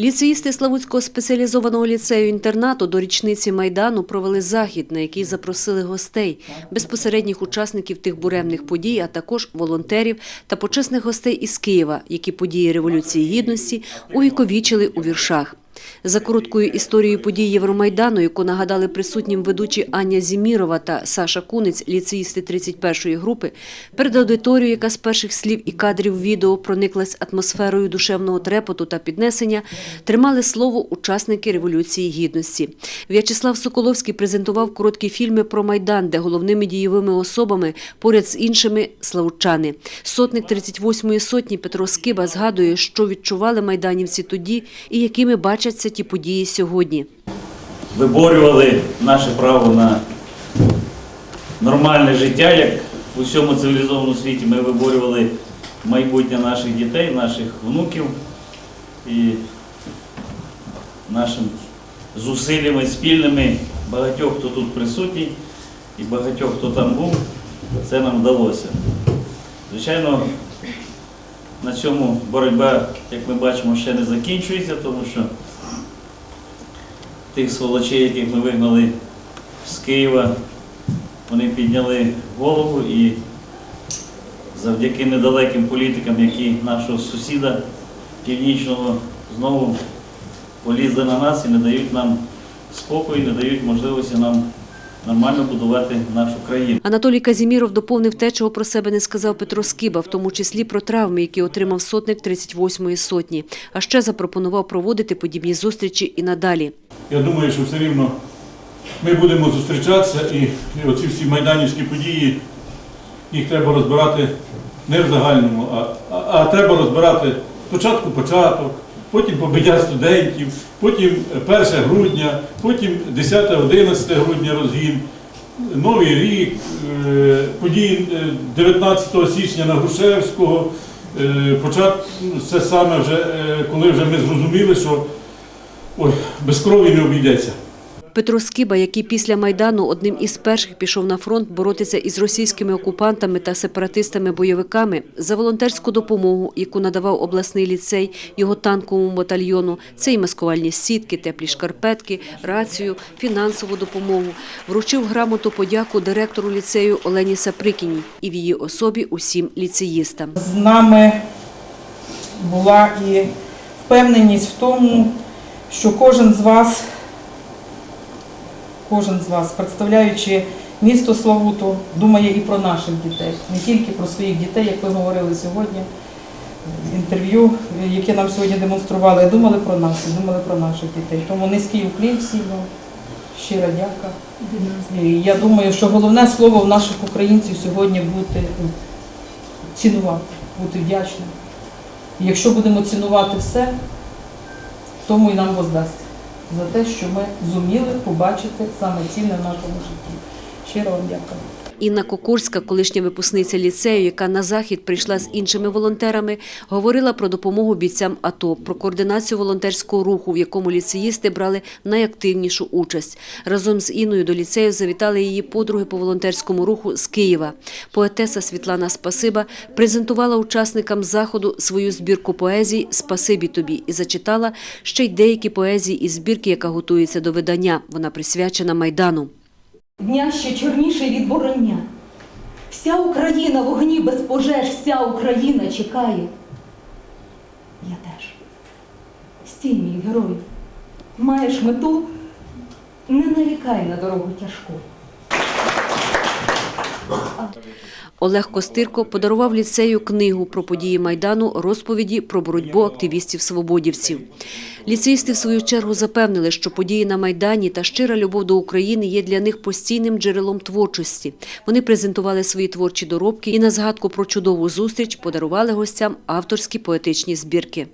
Ліцеїсти Славутського спеціалізованого ліцею інтернату до річниці майдану провели захід, на який запросили гостей, безпосередніх учасників тих буремних подій, а також волонтерів та почесних гостей із Києва, які події революції гідності увіковічили у віршах. За короткою історією подій Євромайдану, яку нагадали присутнім ведучі Аня Зімірова та Саша Кунець, ліцеїсти 31-ї групи, перед аудиторією, яка з перших слів і кадрів відео прониклась атмосферою душевного трепоту та піднесення, тримали слово учасники Революції Гідності. В'ячеслав Соколовський презентував короткі фільми про Майдан, де головними дієвими особами поряд з іншими славучани. Сотник 38-ї сотні Петро Скиба згадує, що відчували майданівці тоді і якими бачаться ті події сьогодні. виборювали наше право на нормальне життя, як у всьому цивілізованому світі. Ми виборювали майбутнє наших дітей, наших внуків і нашим зусиллями спільними багатьох, хто тут присутній, і багатьох, хто там був, це нам вдалося. Звичайно, на цьому боротьба, як ми бачимо, ще не закінчується, тому що тих сволочей, яких ми вигнали з Києва, вони підняли голову і завдяки недалеким політикам, які нашого сусіда північного знову полізли на нас і не дають нам спокою, не дають можливості нам нормально будувати нашу країну. Анатолій Казіміров доповнив те, чого про себе не сказав Петро Скиба, в тому числі про травми, які отримав сотник 38-ї сотні. А ще запропонував проводити подібні зустрічі і надалі. Я думаю, що все рівно ми будемо зустрічатися і, і оці всі майданівські події, їх треба розбирати не в загальному, а, а, а треба розбирати спочатку початок, потім побиття студентів, потім 1 грудня, потім 10-11 грудня розгін, Новий рік, е, події е, 19 січня на Грушевського, е, почат, це саме вже, е, коли вже ми зрозуміли, що ой, без крові не обійдеться. Петро Скиба, який після Майдану одним із перших пішов на фронт боротися із російськими окупантами та сепаратистами-бойовиками за волонтерську допомогу, яку надавав обласний ліцей його танковому батальйону, це і маскувальні сітки, теплі шкарпетки, рацію, фінансову допомогу, вручив грамоту подяку директору ліцею Олені Саприкіній і в її особі усім ліцеїстам. з нами була і впевненість в тому, що кожен з вас, кожен з вас, представляючи місто Славуту, думає і про наших дітей, не тільки про своїх дітей, як ви говорили сьогодні. в Інтерв'ю, яке нам сьогодні демонстрували, думали про нас, думали про наших дітей. Тому низький уклін всім, щира дяка. Я думаю, що головне слово в наших українців сьогодні бути ну, цінувати, бути вдячним. Якщо будемо цінувати все, тому і нам воздасться за те, що ми зуміли побачити саме цінне в нашому житті. Щиро вам дякую. Інна Кокурська, колишня випускниця ліцею, яка на захід прийшла з іншими волонтерами, говорила про допомогу бійцям АТО, про координацію волонтерського руху, в якому ліцеїсти брали найактивнішу участь. Разом з Інною до ліцею завітали її подруги по волонтерському руху з Києва. Поетеса Світлана Спасиба презентувала учасникам заходу свою збірку поезій Спасибі тобі і зачитала ще й деякі поезії із збірки, яка готується до видання. Вона присвячена Майдану. Дня ще чорніше від вороння. Вся Україна в огні без пожеж, вся Україна чекає. Я теж. Стій, мій герой, маєш мету, не нарікай на дорогу тяжку. Олег Костирко подарував ліцею книгу про події Майдану, розповіді про боротьбу активістів-свободівців. Ліцеїсти, в свою чергу, запевнили, що події на Майдані та щира любов до України є для них постійним джерелом творчості. Вони презентували свої творчі доробки і на згадку про чудову зустріч подарували гостям авторські поетичні збірки.